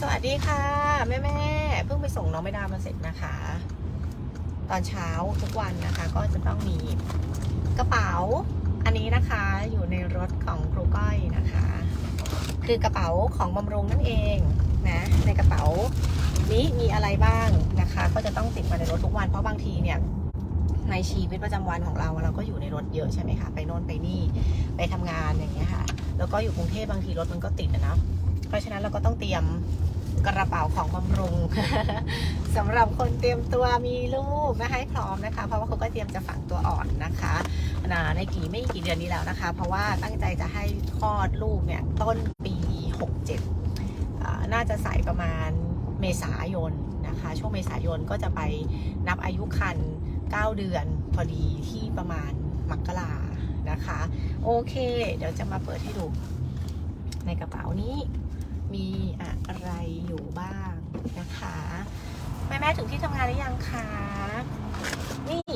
สวัสดีค่ะ แม่แม่เพิ่งไปส่งน้องไม่ดามาเสร็จนะคะ ตอนเช้าทุกวันนะคะ ก็จะต้องมีกระเป๋าอันนี้นะคะอยู่ในรถของครูก้อยนะคะ คือกระเป๋าของบำรุงนั่นเองนะในกระเป๋านี้มีอะไรบ้างนะคะ ก็จะต้องติดมาในรถทุกวันเพราะบางทีเนี่ยในชีวิตประจำวันของเราเราก็อยู่ในรถเยอะใช่ไหมคะไปโน่นไปนี่ไปทำงานอย่างเงี้ยค่ะ แล้วก็อยู่กรุงเทพบางทีรถมันก็ติดนะ เพราะฉะนั้นเราก็ต้องเตรียมกระเป๋าของบำรุงสำหรับคนเตรียมตัวมีลูกนะให้พร้อมนะคะ เพราะว่าเขาก็เตรียมจะฝังตัวอ่อนนะคะนะในกี่ไม่กี่เดือนนี้แล้วนะคะ เพราะว่าตั้งใจจะให้คลอดลูกเนี่ยต้นปี 67 น่าจะใส่ประมาณเมษายนนะคะ ช่วงเมษายนก็จะไปนับอายุคัน 9 เดือนพอดีที่ประมาณมกรานะคะ โอเค เดี๋ยวจะมาเปิดให้ดูในกระเป๋านี้ มีอะไรอยู่บ้างนะคะ แม่แม่ถึงที่ทำงานหรือยังคะ นี่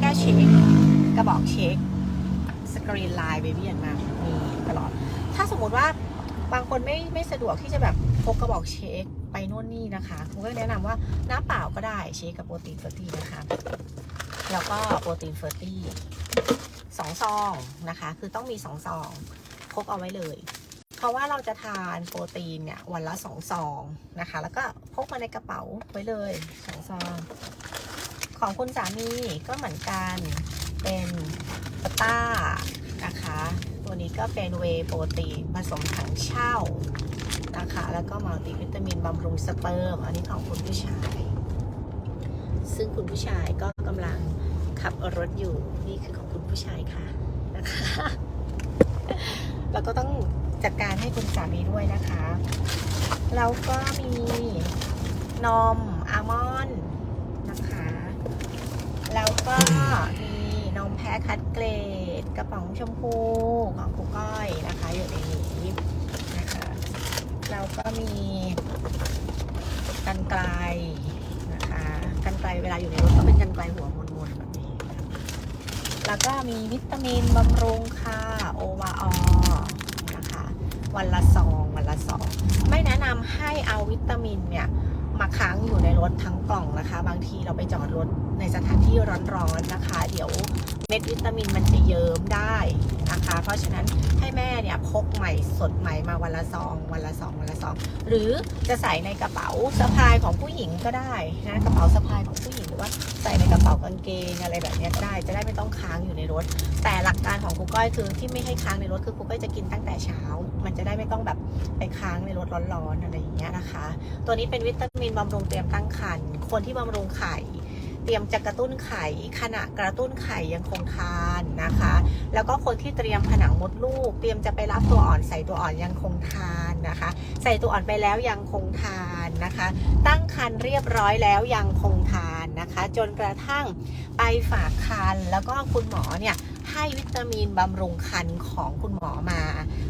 แก้เช็คกระบอกเช็คสกรีนไลน์เบบี้อันมามีตลอด ถ้าสมมติว่าบางคนไม่ไม่สะดวกที่จะแบบพกกระบอกเช็คไปโน่นนี่นะคะคุณก็แนะนำว่าน้ำเปล่าก็ได้เช็คกับโปรตีนเฟอร์ตี้นะคะ แล้วก็โปรตีนเฟอร์ตี้สองซองนะคะ คือต้องมีสองซองพกเอาไว้เลย เพราะว่าเราจะทานโปรตีนเนี่ยวันละสองซองนะคะ แล้วก็พกมาในกระเป๋าไว้เลยสองซอง ของคุณสามีก็เหมือนกันเป็นปาต้านะคะ ตัวนี้ก็เป็นเวโปรตีนผสมถังเช่านะคะ แล้วก็มัลติวิตามินบำรุงสเปิร์ม อันนี้ของคุณผู้ชาย ซึ่งคุณผู้ชายก็กำลังขับรถอยู่ นี่คือของคุณผู้ชายค่ะนะคะแล้วก็ต้อง จัดการให้คุณสามีด้วยนะคะ แล้วก็มีนมอัลมอนด์นะคะ แล้วก็มีนมแพ้คัดเกรด กระป๋องชมพูของครูก้อยนะคะอยู่ในนี้นะคะแล้วก็มีกันไกลนะคะกันไกลเวลาอยู่ในรถก็เป็นกันไกลหัวมนๆแบบนี้ แล้วก็มีวิตามินบำรุงค่ะโอวาออ วันละซองวันละซองไม่แนะนำให้เอาวิตามินเนี่ยมาค้างอยู่ในรถทั้งกล่องนะคะ บางทีเราไปจอดรถในสถานที่ร้อนๆนะคะ เดี๋ยว เม็ดวิตามินมันจะเยิ้มได้นะคะเพราะฉะนั้นให้แม่เนี่ยพกใหม่สดใหม่มาวันละซองวันละซองวันละซองหรือจะใส่ในกระเป๋าสะพายของผู้หญิงก็ได้นะกระเป๋าสะพายของผู้หญิงหรือว่าใส่ในกระเป๋ากางเกงอะไรแบบนี้ก็ได้จะได้ไม่ต้องค้างอยู่ในรถ แต่หลักการของครูก้อยคือที่ไม่ให้ค้างในรถคือครูก้อยจะกินตั้งแต่เช้า มันจะได้ไม่ต้องแบบไปค้างในรถร้อนๆอะไรอย่างเงี้ยนะคะ ตัวนี้เป็นวิตามินบำรุงเตรียมตั้งครรภ์คนที่บำรุงไข่ เตรียมจะกระตุ้นไข่ขณะกระตุ้นไข่ยังคงทานนะคะ แล้วก็คนที่เตรียมผนังมดลูก เตรียมจะไปรับตัวอ่อนใส่ตัวอ่อนยังคงทานนะคะ ใส่ตัวอ่อนไปแล้วยังคงทานนะคะ ตั้งครรภ์เรียบร้อยแล้วยังคงทานนะคะ จนกระทั่งไปฝากครรภ์แล้วก็คุณหมอเนี่ยให้วิตามินบำรุงคันของคุณหมอมา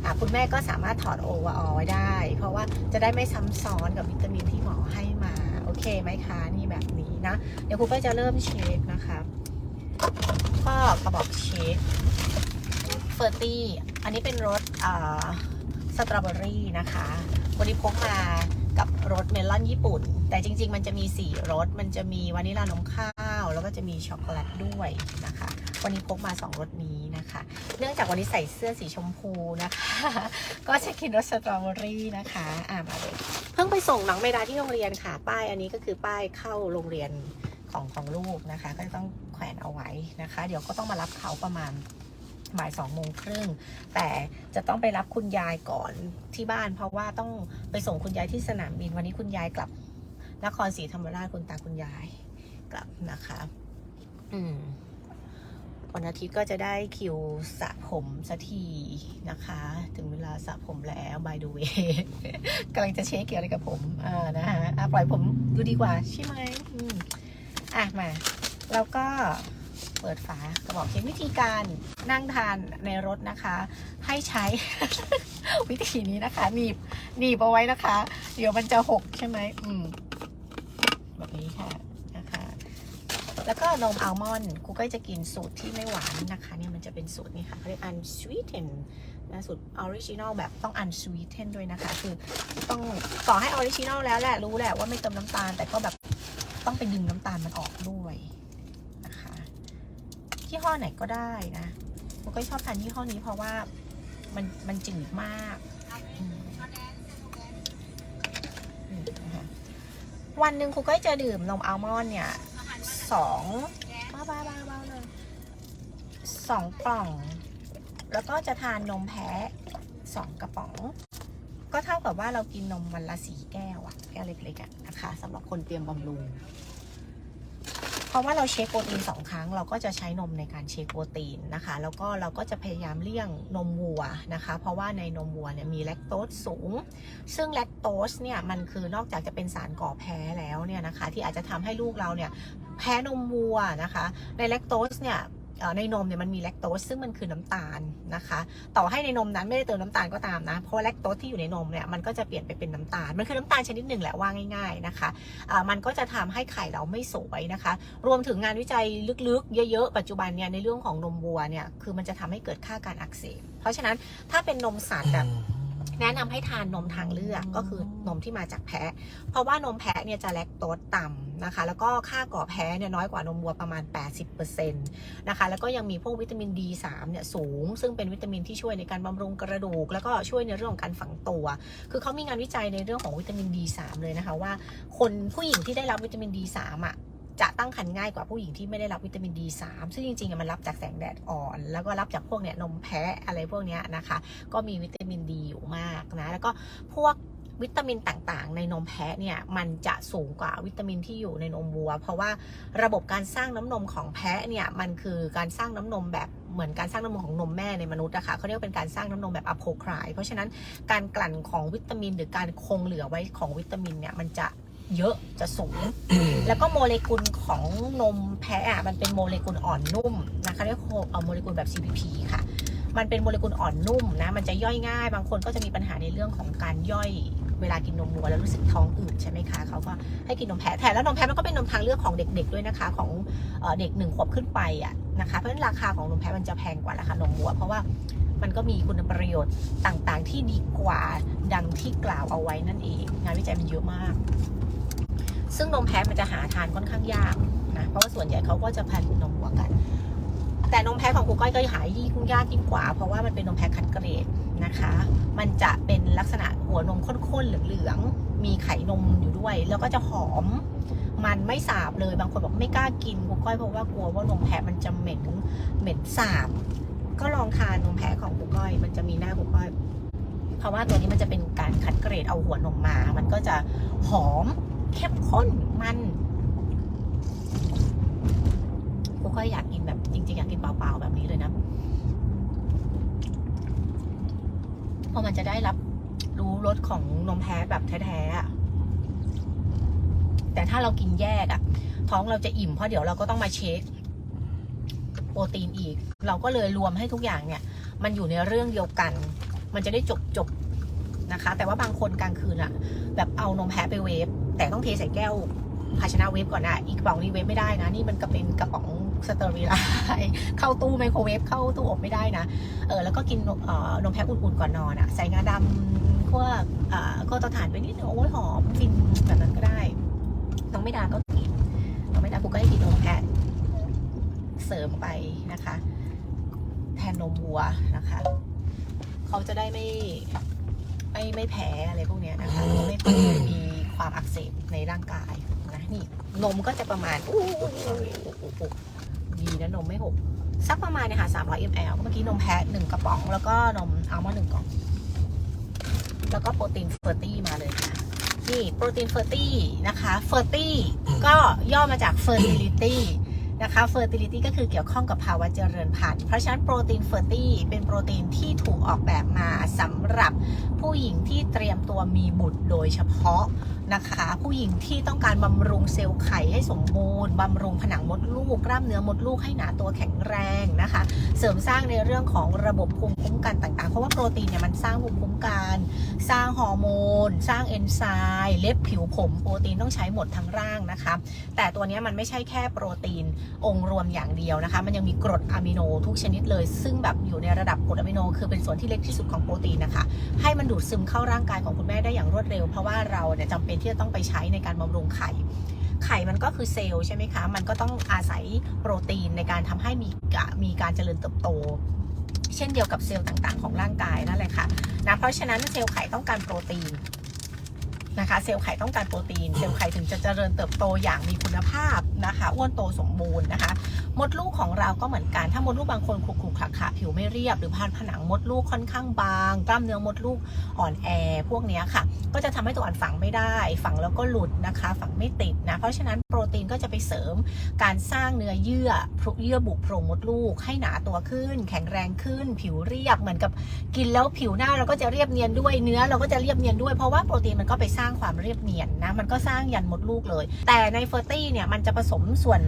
อคุณแม่ก็สามารถถอดโอวาอไว้ได้ เพราะว่าจะได้ไม่ซ้ำซ้อนกับวิตามินที่หมอให้มา โอเคไหมคะ นี่แบบนี้ นะ เดี๋ยวครูก็จะเริ่มเช็คนะคะก็กระบอกเช็คเฟอร์ตี้อันนี้เป็นรสสตรอเบอรี่นะคะวันนี้พกมากับรสเมลอนญี่ปุ่น แต่จริง ๆ มันจะมี 4รสมันจะมีวานิลานมข้าว แล้วก็จะมีช็อกโกแลตด้วยนะคะ วันนี้พกมา 2รสนี้นะคะ เนื่องจากวันนี้ใส่เสื้อสีชมพูนะคะ ก็จะกินรสสตรอเบอรี่นะคะอ่ามาเลยเพิ่งไปส่งน้องเมดาที่โรงเรียนค่ะ ป้ายอันนี้ก็คือป้ายเข้าโรงเรียนของของลูกนะคะ ก็จะต้องแขวนเอาไว้นะคะ เดี๋ยวก็ต้องมารับเขาประมาณบ่ายสองโมงครึ่งแต่จะต้องไปรับคุณยายก่อนที่บ้าน เพราะว่าต้องไปส่งคุณยายที่สนามบินวันนี้คุณยายกลับนครศรีธรรมราชคุณตาคุณยายกลับนะคะ อืม วันอาทิตย์ก็จะได้คิวสระผมสักทีนะคะ ถึงเวลาสระผมแล้ว by the way กำลังจะเช็คเกี่ยวอะไรกับผมอ่านะฮะอะปล่อยผมดูดีกว่าใช่ไหมอืมอะมา แล้วก็เปิดฝากระบอกเช็ควิธีการนั่งทานในรถนะคะ ให้ใช้ วิธีนี้นะคะหนีบหนีบเอาไว้นะคะ เดี๋ยวมันจะหกใช่ไหมอืมแบบนี้ค่ะ แล้วก็นมอัลมอนด์กูก็จะกินสูตรที่ไม่หวานนะคะเนี่ยมันจะเป็นสูตรนี่ค่ะเขาเรียกอัน sweeten นะสูตรออริจินอลแบบต้องอันสวีทเทนด้วยนะคะ คือต้องต่อให้ออริจินอลแล้วแหละรู้แหละว่าไม่เติมน้ำตาล แต่ก็แบบต้องไปดึงน้ำตาลมันออกด้วยนะคะยี่ห้อไหนก็ได้นะผมก็ชอบทานยี่ห้อนี้เพราะว่ามันมันจืดมากวันหนึ่งครูก็จะดื่มนมอัลมอนด์เนี่ย สองบ้าบ้าบ้าบ้าเลยสองกล่อง แล้วก็จะทานนมแพะสองกระป๋อง ก็เท่ากับว่าเรากินนมวันละสีแก้วอะแก้วเล็กๆอะนะคะสำหรับคนเตรียมบำรุงเพราะว่าเราเช็คโปรตีนสองครั้ง เราก็จะใช้นมในการเช็คโปรตีนนะคะ แล้วก็เราก็จะพยายามเลี่ยงนมวัวนะคะ เพราะว่าในนมวัวเนี่ยมีแลคโตสสูง ซึ่งแลคโตสเนี่ยมันคือนอกจากจะเป็นสารก่อแพ้แล้วเนี่ยนะคะ ที่อาจจะทำให้ลูกเราเนี่ย แพ้นมวัวนะคะในแลคโตสเนี่ยในนมเนี่ยมันมีแลคโตสซึ่งมันคือน้ำตาลนะคะ ต่อให้ในนมนั้นไม่ได้เติมน้ำตาลก็ตามนะ เพราะแลคโตสที่อยู่ในนมเนี่ยมันก็จะเปลี่ยนไปเป็นน้ำตาล มันคือน้ำตาลชนิดหนึ่งแหละว่าง่าย ๆนะคะอ่ามันก็จะทำให้ไข่เราไม่สวยนะคะ รวมถึงงานวิจัยลึกๆ เยอะๆ ปัจจุบันเนี่ยในเรื่องของนมวัวเนี่ยคือมันจะทำให้เกิดค่าการอักเสบ เพราะฉะนั้นถ้าเป็นนมสัตว์แบบ แนะนำให้ทานนมทางเลือกก็คือนมที่มาจากแพะ เพราะว่านมแพะเนี่ยจะแลคโตสต่ำนะคะ แล้วก็ค่าก่อแพ้เนี่ยน้อยกว่านมวัวประมาณ 80%นะคะ แล้วก็ยังมีพวกวิตามิน D3 เนี่ยสูง ซึ่งเป็นวิตามินที่ช่วยในการบำรุงกระดูก แล้วก็ช่วยในเรื่องของการฝังตัว คือเขามีงานวิจัยในเรื่องของวิตามิน D3 เลยนะคะว่า คนผู้หญิงที่ได้รับวิตามิน D3 อะ จะตั้งครรภ์ง่ายกว่าผู้หญิงที่ไม่ได้รับวิตามิน D3 ซึ่งจริงๆมันรับจากแสงแดดอ่อน แล้วก็รับจากพวกเนี่ยนมแพะอะไรพวกเนี้ยนะคะ ก็มีวิตามินดีอยู่มากนะ แล้วก็พวกวิตามินต่างๆ ในนมแพะเนี่ยมันจะสูงกว่าวิตามินที่อยู่ในนมวัว เพราะว่าระบบการสร้างน้ำนมของแพะเนี่ยมันคือการสร้างน้ำนมแบบเหมือนการสร้างน้ำนมของนมแม่ในมนุษย์นะคะเขาเรียกว่าเป็นการสร้างน้ำนมแบบอะโพคราย เพราะฉะนั้นการกลั่นของวิตามินหรือการคงเหลือไว้ของวิตามินเนี่ยมันจะ เยอะจะสูง แล้วก็โมเลกุลของนมแพะอะมันเป็นโมเลกุลอ่อนนุ่มนะคะเรียกโมเลกุลแบบ CPP ค่ะ มันเป็นโมเลกุลอ่อนนุ่มนะมันจะย่อยง่าย บางคนก็จะมีปัญหาในเรื่องของการย่อยเวลากินนมวัวแล้วรู้สึกท้องอืดใช่ไหมคะเขาก็ให้กินนมแพะแทนแล้วนมแพะมันก็เป็นนมทางเลือกของเด็ก ๆ ด้วยนะคะ ของเอ่อเด็กหนึ่งขวบขึ้นไปอะนะคะเพราะฉะนั้นราคาของนมแพะมันจะแพงกว่าราคานมวัว เพราะว่ามันก็มีคุณประโยชน์ต่างๆ ที่ดีกว่าดังที่กล่าวเอาไว้นั่นเอง งานวิจัยมันเยอะมาก ซึ่งนมแพะมันจะหาทานค่อนข้างยากนะเพราะว่าส่วนใหญ่เขาก็จะพันนมวัวกัน แต่นมแพะของครูก้อยก็หายิ่งยากยิ่งกว่า เพราะว่ามันเป็นนมแพะคัดเกรดนะคะ มันจะเป็นลักษณะหัวนมข้นๆเหลืองๆมีไข่นมอยู่ด้วย แล้วก็จะหอมมันไม่สาบเลยบางคนบอกไม่กล้ากินครูก้อยเพราะว่ากลัวว่านมแพะมันจะเหม็นเหม็นสาบ ก็ลองทานนมแพะของครูก้อย มันจะมีหน้าครูก้อยเพราะว่าตัวนี้มันจะเป็นการคัดเกรดเอาหัวนมมา มันก็จะหอม เข้มข้นมันกูก็อยากกินแบบจริง ๆ อยากกินเปล่าๆแบบนี้เลยนะเพราะมันจะได้รับรู้รสของนมแพ้แบบแท้ๆอะแต่ถ้าเรากินแยกอะท้องเราจะอิ่มเพราะเดี๋ยวเราก็ต้องมาเช็คโปรตีนอีก เราก็เลยรวมให้ทุกอย่างเนี่ย มันอยู่ในเรื่องเดียวกัน มันจะได้จบจบ นะคะ แต่ว่าบางคนกลางคืนอะแบบเอานมแพ้ไปเวฟแต่ต้องเทใส่แก้วภาชนะเวฟก่อนนะอีกกระป๋องนี้เวฟไม่ได้นะ นี่มันก็เป็นกระป๋องสเตอริไลเข้าตู้ไมโครเวฟเข้าตู้อบไม่ได้นะเออแล้วก็กินนมเอ่อนมแพะอุ่นๆก่อนนอนอะใส่งาดำพวกเอ่อก็ตาถ่านไปนิดนึงโอ้ยหอมฟินแบบนั้นก็ได้น้องไม่ดาก็กินน้องไม่ดากูก็ให้กินนมแพะเสริมไปนะคะ แทนนมวัวนะคะ เขาจะได้ไม่ ไม่ไม่แพ้อะไรพวกเนี้ยนะคะไม่ค่อยมีความอักเสบในร่างกายนะนี่นมก็จะประมาณอู้ดีนะนมไม่หกสักประมาณเนี่ยค่ะ300 ml เมื่อกี้นมแพะหนึ่งกระป๋อง แล้วก็นมอัลมอนด์หนึ่งกล่อง แล้วก็โปรตีนเฟอร์ตี้มาเลยค่ะนี่โปรตีนเฟอร์ตี้นะคะเฟอร์ตี้ก็ย่อมาจาก fertility นะคะ fertility ก็คือเกี่ยวข้องกับภาวะเจริญพันธุ์ เพราะฉะนั้นโปรตีนเฟอร์ตี้เป็นโปรตีนที่ถูกออกแบบมาสำหรับผู้หญิงที่เตรียมตัวมีบุตรโดยเฉพาะนะคะ ผู้หญิงที่ต้องการบำรุงเซลล์ไข่ให้สมบูรณ์บำรุงผนังมดลูกกล้ามเนื้อมดลูกให้หนาตัวแข็ง แรงนะคะ เสริมสร้างในเรื่องของระบบภูมิคุ้มกันต่างๆ เพราะว่าโปรตีนเนี่ยมันสร้างภูมิคุ้มกัน สร้างฮอร์โมน สร้างเอนไซม์เล็บผิวผมโปรตีนต้องใช้หมดทั้งร่างนะคะ แต่ตัวนี้มันไม่ใช่แค่โปรตีนองค์รวมอย่างเดียวนะคะ มันยังมีกรดอะมิโนทุกชนิดเลย ซึ่งแบบอยู่ในระดับกรดอะมิโน คือเป็นส่วนที่เล็กที่สุดของโปรตีนนะคะให้มันดูดซึมเข้าร่างกายของคุณแม่ได้อย่างรวดเร็ว เพราะว่าเราเนี่ยจำเป็นที่จะต้องไปใช้ในการบำรุงไข่ ไข่มันก็คือเซลล์ใช่ไหมคะ มันก็ต้องอาศัยโปรตีนในการทำให้มีกะมีการเจริญเติบโต เช่นเดียวกับเซลล์ต่างๆ ของร่างกายนั่นแหละค่ะนะเพราะฉะนั้นเซลล์ไข่ต้องการโปรตีนนะคะเซลล์ไข่ต้องการโปรตีน เซลล์ไข่ถึงจะเจริญเติบโตอย่างมีคุณภาพนะคะอ้วนโตสมบูรณ์นะคะ มดลูกของเราก็เหมือนกัน ถ้ามดลูกบางคนขรุขระขะผิวไม่เรียบ หรือผ่านผนังมดลูกค่อนข้างบาง กล้ามเนื้อมดลูกอ่อนแอ พวกนี้ค่ะ ก็จะทำให้ตัวอ่อนฝังไม่ได้ ฝังแล้วก็หลุดนะคะ ฝังไม่ติดนะ เพราะฉะนั้นโปรตีนก็จะไปเสริมการสร้างเนื้อเยื่อพรุเยื่อบุโพรงมดลูก ให้หนาตัวขึ้น แข็งแรงขึ้น ผิวเรียบเหมือนกับกินแล้วผิวหน้าเราก็จะเรียบเนียนด้วยเนื้อเราก็จะเรียบเนียนด้วยเพราะว่าโปรตีนมันก็ไปสร้างความเรียบเนียนนะมันก็สร้างยันมดลูกเลย แต่ในเฟอร์ตี้เนี่ยมันจะผสมส่วน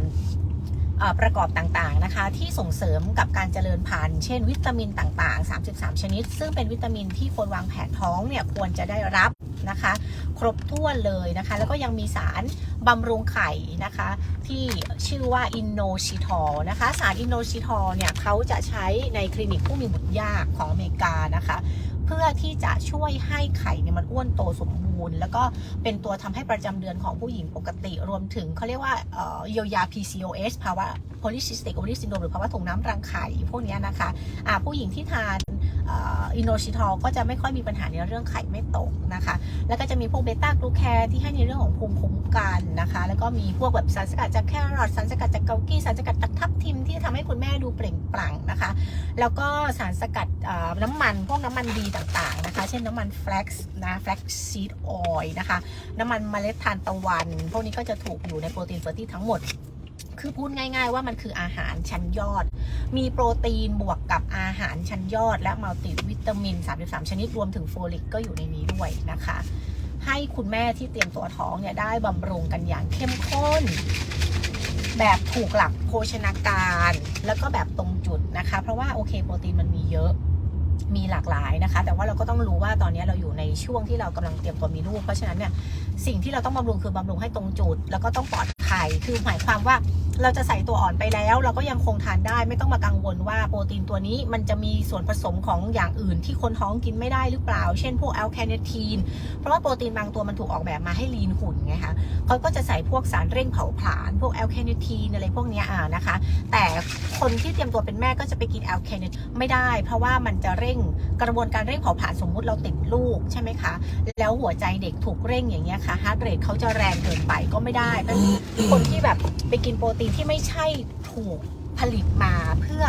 ประกอบต่างๆนะคะ ที่ส่งเสริมกับการเจริญพันธุ์เช่นวิตามินต่างๆ 33 ชนิด ซึ่งเป็นวิตามินที่คนวางแผนท้องเนี่ยควรจะได้รับนะคะ ครบถ้วนเลยนะคะ แล้วก็ยังมีสารบำรุงไข่นะคะ ที่ชื่อว่าอินโนชิทอลนะคะ สารอินโนชิทอลเนี่ยเขาจะใช้ในคลินิกผู้มีบุตรยากของอเมริกานะคะ เพื่อที่จะช่วยให้ไข่เนี่ยมันอ้วนโตสมบูรณ์ แล้วก็เป็นตัวทำให้ประจำเดือนของผู้หญิงปกติ รวมถึงเขาเรียกว่าเยียวยา PCOS ภาวะ polycystic ovary syndrome หรือภาวะถุงน้ำรังไข่พวกนี้นะคะอ่าผู้หญิงที่ทานอินโนชิทอลก็จะไม่ค่อยมีปัญหาในเรื่องไข่ไม่ตกนะคะ แล้วก็จะมีพวกเบต้ากลูแคนที่ให้ในเรื่องของภูมิคุ้มกันนะคะ แล้วก็มีพวกแบบสารสกัดจากแครอทสารสกัดจากเกากี้สารสกัดจากทับทิมที่ทำให้คุณแม่ดูเปล่งปลั่งนะคะ แล้วก็สารสกัดน้ำมันพวกน้ำมันดีต่างๆนะคะ เช่นน้ำมันแฟลกซ์นะแฟลกซีดออยนะคะ น้ำมันเมล็ดทานตะวัน พวกนี้ก็จะถูกอยู่ในโปรตีนเฟอร์ตี้ทั้งหมด คือพูดง่าย ๆ ว่ามันคืออาหารชั้นยอด มีโปรตีนบวกกับอาหารชั้นยอด และมัลติวิตามิน 33 ชนิดรวมถึงโฟลิกก็อยู่ในนี้ด้วยนะคะ ให้คุณแม่ที่เตรียมตัวท้องเนี่ยได้บำรุงกันอย่างเข้มข้นแบบถูกหลักโภชนาการ แล้วก็แบบตรงจุดนะคะ เพราะว่าโอเคโปรตีนมันมีเยอะ มีหลากหลายนะคะ แต่ว่าเราก็ต้องรู้ว่าตอนนี้เราอยู่ในช่วงที่เรากำลังเตรียมตัวมีลูก เพราะฉะนั้นเนี่ย สิ่งที่เราต้องบำรุงคือบำรุงให้ตรงจุด แล้วก็ต้องปลอดภัยคือหมายความว่าเราจะใส่ตัวอ่อนไปแล้ว เราก็ยังคงทานได้ไม่ต้องมากังวลว่าโปรตีนตัวนี้มันจะมีส่วนผสมของอย่างอื่นที่คนท้องกินไม่ได้หรือเปล่า เช่นพวกแอลคาเนทีน เพราะว่าโปรตีนบางตัวมันถูกออกแบบมาให้ลีนหุ่นไงคะเขาก็จะใส่พวกสารเร่งเผาผลาญพวกแอลคาเนทีนอะไรพวกนี้อ่านะคะ แต่คนที่เตรียมตัวเป็นแม่ก็จะไปกินแอลคาเนทีนไม่ได้ เพราะว่ามันจะเร่งกระบวนการเร่งเผาผลาญสมมุติเราติดลูกใช่ไหมคะแล้วหัวใจเด็กถูกเร่งอย่างเงี้ยค่ะฮาร์ดเรทเขาจะแรงเกินไปก็ไม่ได้เพราะฉะนั้นคนที่แบบไปกินโปรตีนที่ไม่ใช่ถูกผลิตมาเพื่อ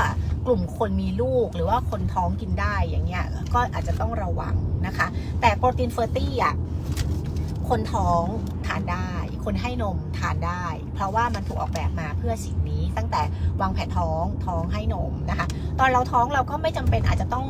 กลุ่มคนมีลูกหรือว่าคนท้องกินได้อย่างเงี้ยก็อาจจะต้องระวังนะคะ แต่โปรตีนเฟอร์ตี้อะคนท้องทานได้ คนให้นมทานได้ เพราะว่ามันถูกออกแบบมาเพื่อสิ่งนี้ ตั้งแต่วางแผนท้องท้องให้นมนะคะ ตอนเราท้องเราก็ไม่จำเป็นอาจจะต้อง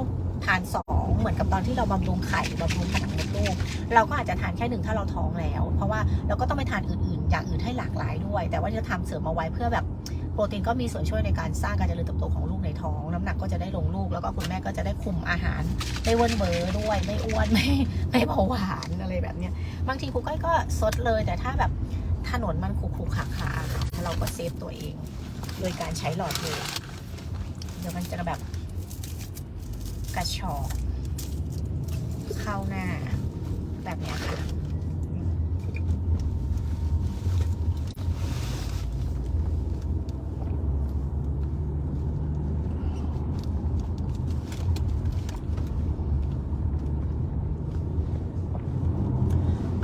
ทานสองเหมือนกับตอนที่เราบำรุงไข่บำรุงผนังมดลูกเราก็อาจจะทานแค่หนึ่งถ้าเราท้องแล้ว เพราะว่าเราก็ต้องไปทานอื่นๆ อย่างอื่นให้หลากหลายด้วย แต่ว่าจะทำเสริมเอาไว้เพื่อแบบโปรตีนก็มีส่วนช่วยในการสร้างการเจริญเติบโตของลูกในท้อง น้ำหนักก็จะได้ลงลูกแล้วก็คุณแม่ก็จะได้คุมอาหารไม่อ้วนเบอร์ด้วยไม่อ้วนไม่ไม่เบาหวานอะไรแบบเนี้ยบางทีครูก้อยก็ซดเลย แต่ถ้าแบบถนนมันขรุขระขาเราก็เซฟตัวเอง โดยการใช้หลอดเลยเดี๋ยวมันจะแบบ กระชอกเข้าหน้า แบบนี้ค่ะ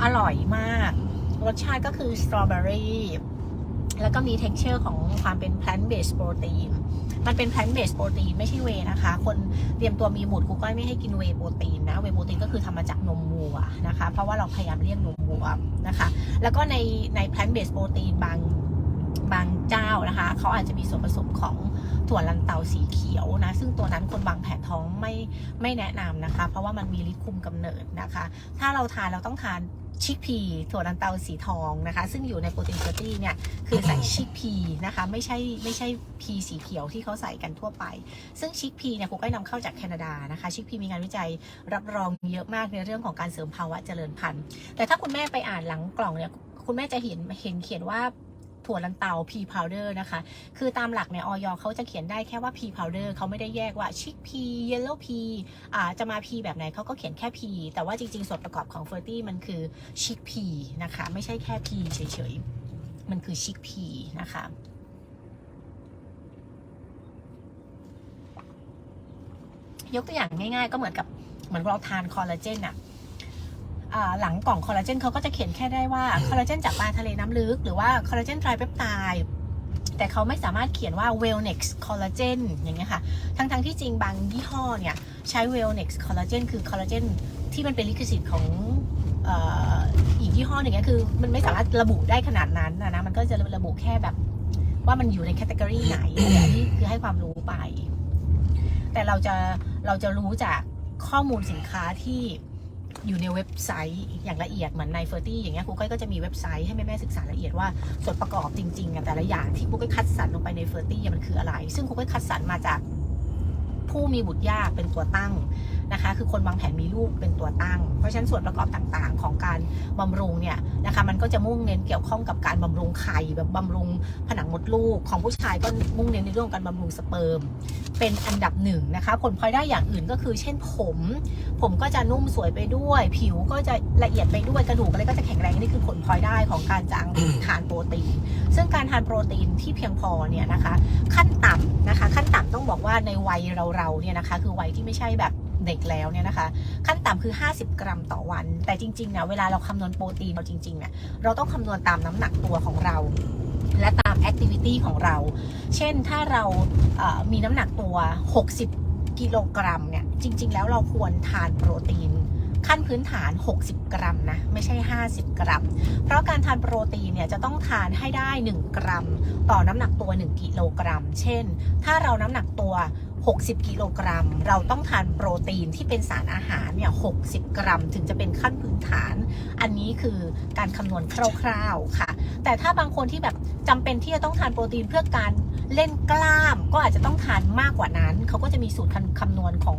อร่อยมาก รสชาติก็คือสตรอเบอรี่ แล้วก็มี t e x t อร์ของความเป็น plant based protein มันเป็น plant based protein ไม่ใช่เวนะคะ คนเตรียมตัวมีบุตรกูก้อยไม่ให้กินเวโปรตีนนะ เวโปรตีนก็คือทำมาจากนมวัวนะคะ เพราะว่าเราพยายามเลี่ยงนมวัวนะคะ แล้วก็ในใน plant based protein บางบางเจ้านะคะ เขาอาจจะมีส่วนผสมของถั่วลันเตาสีเขียวนะ ซึ่งตัวนั้นคนบางแผนท้องไม่ไม่แนะนำนะคะ เพราะว่ามันมีฤทธิ์คุมกำเนิดนะคะ ถ้าเราทานเราต้องทาน ชิคพีถั่วลันเตาสีทองนะคะ ซึ่งอยู่ในโปรตีนเฟอร์ตี้เนี่ย คือใส่ชิคพีนะคะไม่ใช่ไม่ใช่พีสีเขียวที่เขาใส่กันทั่วไป ซึ่งชิคพีเนี่ยครูก็นำเข้าจากแคนาดานะคะชิคพีมีงานวิจัยรับรองเยอะมากในเรื่องของการเสริมภาวะเจริญพันธุ์ แต่ถ้าคุณแม่ไปอ่านหลังกล่องเนี่ยคุณแม่จะเห็นเห็นเขียนว่า ถั่วลันเตา pea powder นะคะ คือตามหลักเนี่ยออยเขาจะเขียนได้แค่ว่า pea powder เขาไม่ได้แยกว่า chick pea yellow pea อ่าจะมา pea แบบไหนเขาก็เขียนแค่ pea แต่ว่าจริงๆ ส่วนประกอบของ f e r t y มันคือ chick pea นะคะ ไม่ใช่แค่ pea เฉยๆ มันคือ chick pea นะคะยกตัวอย่างง่ายๆ ก็เหมือนกับเหมือนเราทานคอลลาเจนอะ หลังกล่องคอลลาเจนเขาก็จะเขียนแค่ได้ว่าคอลลาเจนจากปลาทะเลน้ำลึก หรือว่าคอลลาเจนไตรเปปไทด์แต่เขาไม่สามารถเขียนว่า wellnex collagen อย่างเงี้ยค่ะ ทั้งๆที่จริงบางยี่ห้อเนี่ย ใช้ wellnex collagen คือคอลลาเจนที่มันเป็นลิขสิทธิ์ของเอ่ออีกยี่ห้อหนึ่งเนี่ยคือมันไม่สามารถระบุได้ขนาดนั้นนะนะมันก็จะระบุแค่แบบว่ามันอยู่ในแคตตากรีไหนอันนี้คือให้ความรู้ไป แต่เราจะเราจะรู้จากข้อมูลสินค้าที่ อยู่ในเว็บไซต์อย่างละเอียดเหมือนในเฟอร์ตี้อย่างเงี้ยครูก้อยก็จะมีเว็บไซต์ให้แม่ๆศึกษาละเอียดว่าส่วนประกอบจริงๆอะแต่ละอย่างที่ครูก้อยคัดสรรลงไปในเฟอร์ตี้มันคืออะไร ซึ่งครูก้อยคัดสรรมาจากผู้มีบุตรยากเป็นตัวตั้ง นะคะ คือคนวางแผนมีลูกเป็นตัวตั้ง เพราะฉะนั้นส่วนประกอบต่างๆ ของการบำรุงเนี่ยนะคะมันก็จะมุ่งเน้นเกี่ยวข้องกับการบำรุงไข่แบบบำรุงผนังมดลูก ของผู้ชายก็มุ่งเน้นในเรื่องของการบำรุงสเปิร์มเป็นอันดับหนึ่งนะคะ ผลพลอยได้อย่างอื่นก็คือ เช่นผม ผมก็จะนุ่มสวยไปด้วย ผิวก็จะละเอียดไปด้วยกระดูกอะไรก็จะแข็งแรงนี่คือผลพลอยได้ของการจางทานโปรตีน ซึ่งการทานโปรตีนที่เพียงพอเนี่ยนะคะ ขั้นต่ำนะคะ ขั้นต่ำต้องบอกว่าในวัยเราๆเนี่ยนะคะ คือวัยที่ไม่ใช่แบบ เด็กแล้วเนี่ยนะคะ ขั้นต่ำคือ 50 กรัมต่อวัน แต่จริงๆเนี่ยเวลาเราคำนวณโปรตีนเราจริงๆเนี่ยเราต้องคำนวณตามน้ำหนักตัวของเราและตามแอคทิวิตี้ของเรา เช่นถ้าเรามีน้ำหนักตัว 60 กิโลกรัมเนี่ย จริง ๆ แล้วเราควรทานโปรตีน ขั้นพื้นฐาน 60 กรัมนะ ไม่ใช่ 50 กรัม เพราะการทานโปรตีนเนี่ยจะต้องทานให้ได้ 1 กรัม ต่อน้ำหนักตัว 1 กิโลกรัม เช่น ถ้าเราน้ำหนักตัว 60 กิโลกรัม เราต้องทานโปรตีนที่เป็นสารอาหารเนี่ย60 กรัม ถึงจะเป็นขั้นพื้นฐาน อันนี้คือการคำนวณคร่าวๆค่ะ แต่ถ้าบางคนที่แบบจำเป็นที่จะต้องทานโปรตีนเพื่อการเล่นกล้าม ก็อาจจะต้องทานมากกว่านั้น เขาก็จะมีสูตรคำคำนวณของ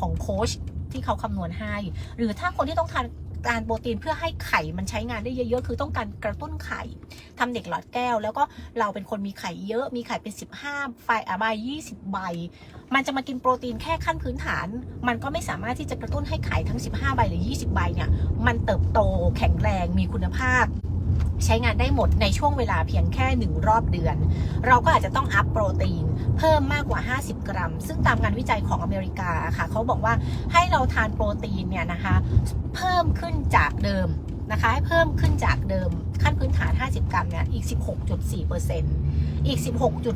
ของโค้ชที่เขาคำนวณให้ หรือถ้าคนที่ต้องทาน การโปรตีนเพื่อให้ไข่มันใช้งานได้เยอะๆ คือต้องการกระตุ้นไข่ทำเด็กหลอดแก้ว แล้วก็เราเป็นคนมีไข่เยอะ มีไข่เป็น 15ใบอ่สิบ20 ใบ มันจะมากินโปรตีนแค่ขั้นพื้นฐาน มันก็ไม่สามารถที่จะกระตุ้นให้ไข่ทั้ง 15 ใบหรือ 20 ใบเนี่ย มันเติบโตแข็งแรงมีคุณภาพ ใช้งานได้หมดในช่วงเวลาเพียงแค่หนึ่งรอบเดือน เราก็อาจจะต้องอัพโปรตีนเพิ่มมากกว่า 50 กรัม ซึ่งตามงานวิจัยของอเมริกาค่ะ เขาบอกว่าให้เราทานโปรตีนเนี่ยนะคะ เพิ่มขึ้นจากเดิมนะคะให้เพิ่มขึ้นจากเดิมขั้นพื้นฐาน 50 กรัมเนี่ยอีก 16.4%อีก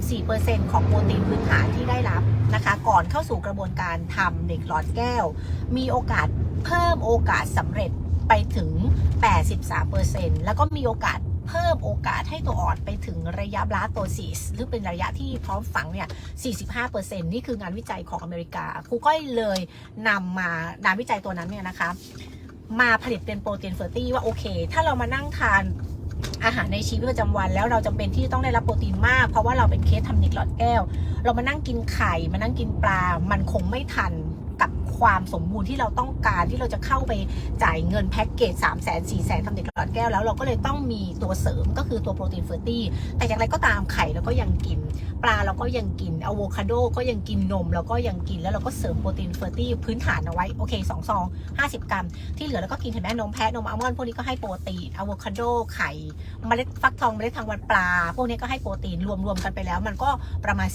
16.4%ของโปรตีนพื้นฐานที่ได้รับนะคะ ก่อนเข้าสู่กระบวนการทำเด็กหลอดแก้ว มีโอกาสเพิ่มโอกาสสำเร็จ ไปถึง 83%แล้วก็มีโอกาสเพิ่มโอกาสให้ตัวอ่อนไปถึงระยะบลาโตซิสหรือเป็นระยะที่พร้อมฝังเนี่ย 45%นี่คืองานวิจัยของอเมริกา ครูก้อยเลยนำมางานวิจัยตัวนั้นเนี่ยนะคะ มาผลิตเป็นโปรตีนเฟอร์ตี้ว่าโอเค ถ้าเรามานั่งทานอาหารในชีวิตประจำวันแล้วเราจำเป็นที่ต้องได้รับโปรตีนมาก เพราะว่าเราเป็นเคสทำเด็กหลอดแก้ว เรามานั่งกินไข่มานั่งกินปลา มันคงไม่ทัน ความสมบูรณ์ที่เราต้องการที่เราจะเข้าไปจ่ายเงินแพ็กเกจ3 0 0 0 0 0 4 0 0 0 0ทำเด็กหลอดแก้วแล้วเราก็เลยต้องมีตัวเสริมก็คือตัวโปรตีนเฟอร์ตี้แต่อย่างไรก็ตามไข่เราก็ยังกิน ปลาเราก็ยังกินอะโวคาโดก็ยังกินนมเราก็ยังกินแล้วเราก็เสริมโปรตีนเฟอร์ตี้พื้นฐานเอาไว้โอเคสองซอง50กรัม ที่เหลือเราก็กินเห็นไหมนมแพะนมอัลมอนด์พวกนี้ก็ให้โปรตีนอะโวคาโดไข่เมล็ดฟักทองเมล็ดทางวันปลา พวกนี้ก็ให้โปรตีนรวมๆกันไปแล้ว มันก็ประมาณ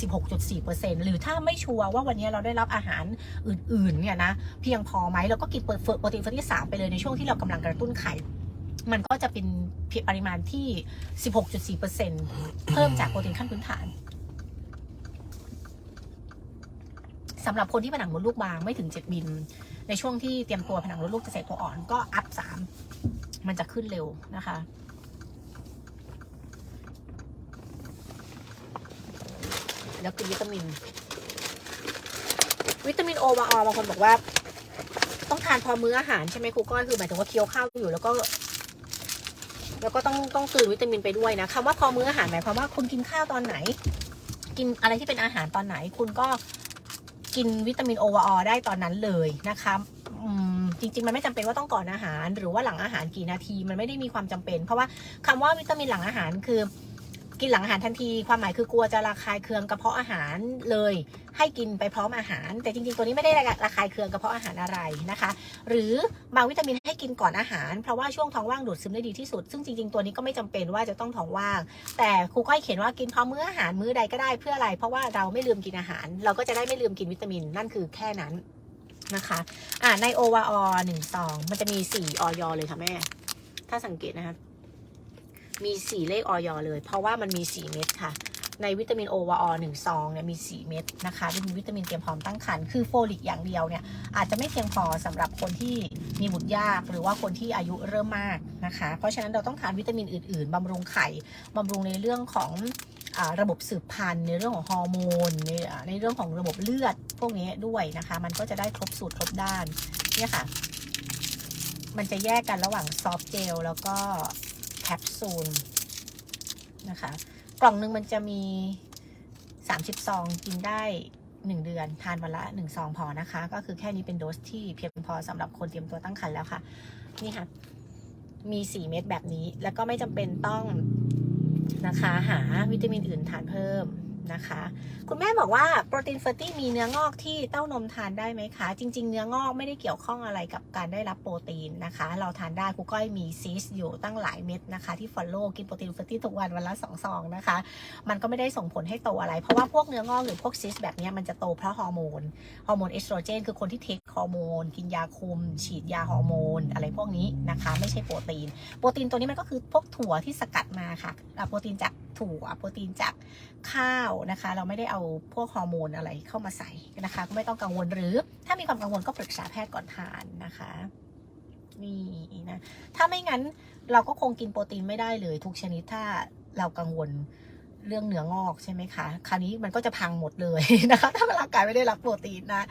16.4%หรือถ้าไม่ชัวร์ว่าวันนี้เราได้รับอาหารอื่นๆเนี่ยนะ เพียงพอไหมเราก็กินโปรตีนเฟอร์ตี้3ไปเลยในช่วงที่เรากำลังกระตุ้นไข่มันก็จะเป็นปริมาณที่ 16.4%เพิ่มจากโปรตีนขั้นพื้นฐานสำหรับคนที่ผนังมดลูกบางไม่ถึง 7 มิล ในช่วงที่เตรียมตัวผนังมดลูกจะเสร็จตัวอ่อนก็อัพ 3 มันจะขึ้นเร็วนะคะ แล้วคือวิตามิน วิตามินโอวาออบางคนบอกว่า ต้องทานพอมื้ออาหารใช่ไหมครูก้อยคือหมายถึงว่าเคี้ยวข้าวอยู่แล้วก็ แล้วก็ต้องต้องกลืนวิตามินไปด้วยนะคำว่าพอมื้ออาหารหมายความว่าคุณกินข้าวตอนไหน กินอะไรที่เป็นอาหารตอนไหน คุณก็กินวิตามินโอวอได้ตอนนั้นเลยนะคะจริง ๆ มันไม่จำเป็นว่าต้องก่อนอาหาร หรือว่าหลังอาหารกี่นาทีมันไม่ได้มีความจำเป็น เพราะว่าคำว่าวิตามินหลังอาหารคือ กินหลังอาหารทันทีความหมายคือกลัวจะระคายเคืองกระเพาะอาหารเลย ให้กินไปพร้อมอาหาร แต่จริงๆตัวนี้ไม่ได้ระคายเคืองกระเพาะอาหารอะไรนะคะ หรือบางวิตามินให้กินก่อนอาหาร เพราะว่าช่วงท้องว่างดูดซึมได้ดีที่สุด ซึ่งจริงๆตัวนี้ก็ไม่จำเป็นว่าจะต้องท้องว่าง แต่ครูก้อยเขียนว่ากินพร้อมมื้ออาหารมื้อใดก็ได้เพื่ออะไร เพราะว่าเราไม่ลืมกินอาหาร เราก็จะได้ไม่ลืมกินวิตามินนั่นคือแค่นั้นนะคะอ่าในโอวาอหนึ่งซองมันจะมีสี่ออยเลยค่ะแม่ ถ้าสังเกตนะคะ มีสี่เลขออยเลย เพราะว่ามันมีสี่เม็ดค่ะ ในวิตามินโอวาอหนึ่งซองเนี่ยมี4เม็ดนะคะเป็นวิตามินเตรียมพร้อมตั้งครรภ์คือโฟลิกอย่างเดียวเนี่ยอาจจะไม่เพียงพอสำหรับคนที่มีบุตรยากหรือว่าคนที่อายุเริ่มมากนะคะ เพราะฉะนั้นเราต้องทานวิตามินอื่นๆบำรุงไข่บำรุงในเรื่องของระบบสืบพันธุ์ในเรื่องของฮอร์โมนในในเรื่องของระบบเลือดพวกนี้ด้วยนะคะ มันก็จะได้ครบสูตรครบด้านเนี่ยค่ะ มันจะแยกกันระหว่างซอฟต์เจลแล้วก็ แคปซูลนะคะ กล่องหนึ่งมันจะมี 30 ซองกินได้ 1 เดือน ทานวันละ 1 ซองพอนะคะ ก็คือแค่นี้เป็นโดสที่เพียงพอสำหรับคนเตรียมตัวตั้งครรภ์แล้วค่ะ นี่ค่ะ มี 4 เม็ดแบบนี้ แล้วก็ไม่จำเป็นต้องนะคะ หาวิตามินอื่นทานเพิ่ม นะคะ คุณแม่บอกว่าโปรตีนเฟอร์ตี้มีเนื้องอกที่เต้านมทานได้ไหมคะ จริง ๆ เนื้องอกไม่ได้เกี่ยวข้องอะไรกับการได้รับโปรตีนนะคะ เราทานได้ครูก้อยมีซีสอยู่ตั้งหลายเม็ดนะคะ ที่ฟอลโล่กินโปรตีนเฟอร์ตี้ทุกวันวันละสองซองนะคะ มันก็ไม่ได้ส่งผลให้โตอะไร เพราะว่าพวกเนื้องอกหรือพวกซิสแบบนี้มันจะโตเพราะฮอร์โมนฮอร์โมนเอสโตรเจนคือคนที่เทคฮอร์โมนกินยาคุม ฉีดยาฮอร์โมนอะไรพวกนี้นะคะ ไม่ใช่โปรตีน โปรตีนตัวนี้มันก็คือพวกถั่วที่สกัดมาค่ะโปรตีนจาก ถั่วโปรตีนจากข้าวนะคะ เราไม่ได้เอาพวกฮอร์โมนอะไรเข้ามาใส่นะคะ ก็ไม่ต้องกังวลหรือ ถ้ามีความกังวลก็ปรึกษาแพทย์ก่อนทานนะคะนี่นะถ้าไม่งั้นเราก็คงกินโปรตีนไม่ได้เลย ทุกชนิดถ้าเรากังวลเรื่องเนื้องอกใช่ไหมคะ คราวนี้มันก็จะพังหมดเลยนะคะ ถ้าร่างกายไม่ได้รับโปรตีนนะ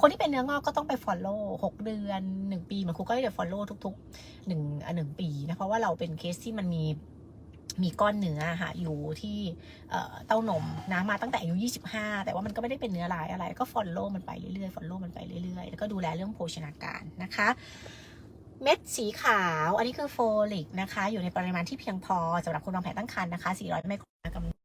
คนที่เป็นเนื้องอกก็ต้องไปฟอลโล่หกเดือนหนึ่งปีเหมือนครูก็จะฟอลโล่ทุกๆหนึ่งอะหนึ่งปีนะ เพราะว่าเราเป็นเคสที่มันมี มีก้อนเนื้อค่ะอยู่ที่เต้านมนะมาตั้งแต่อายุ 25 แต่ว่ามันก็ไม่ได้เป็นเนื้อลายอะไร ก็ฟอลโล่มันไปเรื่อยๆฟอลโล่มันไปเรื่อยๆ แล้วก็ดูแลเรื่องโภชนาการนะคะ เม็ดสีขาว อันนี้คือโฟลิกนะคะ อยู่ในปริมาณที่เพียงพอสำหรับคนวางแผนตั้งครรภ์นะคะ 400 ไมโครกรัม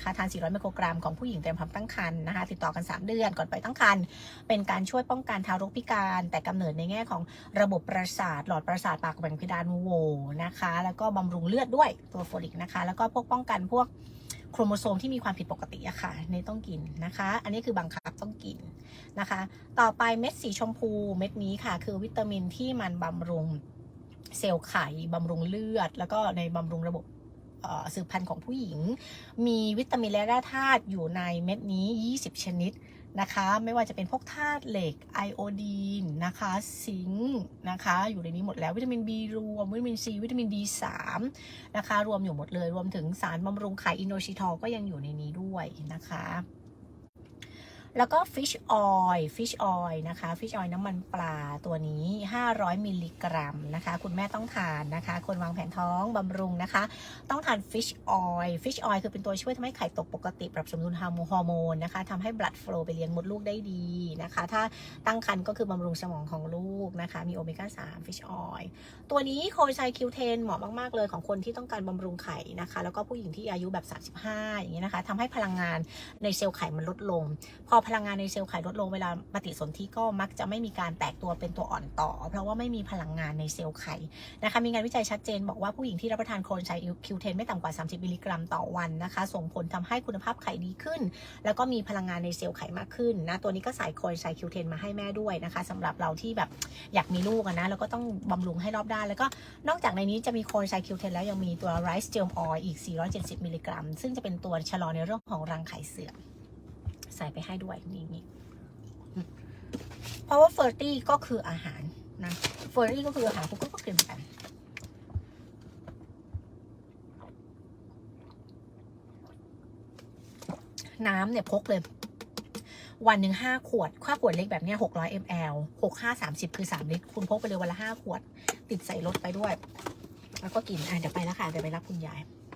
นะคะทาน 400 ไมโครกรัมของผู้หญิงเตรียมพร้อมตั้งครรภ์นะคะ ติดต่อกัน 3 เดือนก่อนไปตั้งครรภ์เป็นการช่วยป้องกันทารกพิการ แต่กำเนิดในแง่ของระบบประสาท หลอดประสาทปากแหว่งเพดานโหวนะคะ แล้วก็บำรุงเลือดด้วยตัวโฟลิกนะคะ แล้วก็พวกป้องกันพวกโครโมโซมที่มีความผิดปกติอะค่ะในต้องกินนะคะ อันนี้คือบังคับต้องกินนะคะ ต่อไปเม็ดสีชมพูเม็ดนี้ค่ะ คือวิตามินที่มันบำรุงเซลล์ไข่บำรุงเลือด แล้วก็ในบำรุงระบบ สืบพันธุ์ของผู้หญิง มีวิตามินและแร่ธาตุอยู่ในเม็ดนี้ 20 ชนิดนะคะ ไม่ว่าจะเป็นพวกธาตุเหล็กไอโอดีนนะคะซิงค์นะคะอยู่ในนี้หมดแล้ววิตามิน B รวมวิตามิน C วิตามิน D3 นะคะรวมอยู่หมดเลยรวมถึงสารบำรุงไข่อินโดชิทอลก็ยังอยู่ในนี้ด้วยนะคะ แล้วก็ fish oil fish oil นะคะ fish oil น้ำมันปลาตัวนี้ 500 มิลลิกรัมนะคะ คุณแม่ต้องทานนะคะ คนวางแผนท้องบำรุงนะคะ ต้องทาน fish oil fish oil คือเป็นตัวช่วยทำให้ไข่ตกปกติ ปรับสมดุลฮอร์โมนนะคะทำให้ blood flow ไปเลี้ยงมดลูกได้ดีนะคะ ถ้าตั้งครรภ์ก็คือบำรุงสมองของลูกนะคะ มีโอเมก้า3 fish oil ตัวนี้โคไซคิวเทนเหมาะมากๆเลยของคนที่ต้องการบำรุงไข่นะคะ แล้วก็ผู้หญิงที่อายุแบบ 35 อย่างเงี้ยนะคะทำให้พลังงานในเซลล์ไข่มันลดลงพอพลังงานในเซลล์ไข่ลดลงเวลาปฏิสนธิก็มักจะไม่มีการแตกตัวเป็นตัวอ่อนต่อ เพราะว่าไม่มีพลังงานในเซลล์ไข่นะคะมีงานวิจัยชัดเจนบอกว่าผู้หญิงที่รับประทานโคลนไซคิวเทนไม่ต่ำกว่า 30 มิลลิกรัมต่อวันนะคะ ส่งผลทำให้คุณภาพไข่ดีขึ้น แล้วก็มีพลังงานในเซลล์ไข่มากขึ้นนะตัวนี้ก็ใส่โคลนไซคิวเทนมาให้แม่ด้วยนะคะสำหรับเราที่แบบอยากมีลูกนะแล้วก็ต้องบำรุงให้รอบด้าน แล้วก็นอกจากในนี้จะมีโคลนไซคิวเทนแล้วยังมีตัวไรซ์เจลออยอีก 470 มิลลิกรัม ซึ่งจะเป็นตัวชะลอในเรื่องของรังไข่เสื่อม ใส่ไปให้ด้วยนี่นี่ เพราะว่าเฟอร์ตี้ก็คืออาหารนะเฟอร์ตี้ก็คืออาหารคุณก็กินกันน้ำเนี่ยพกเลย วันหนึ่งห้าขวดค่าขวดเล็กแบบเนี้ยหกร้อยมลหกห้าสามสิบคือสามลิตร คุณพกไปเลยวันละห้าขวด ติดใส่รถไปด้วย แล้วก็กิน อะ เดี๋ยวไปแล้วค่ะ เดี๋ยวไปรับคุณยาย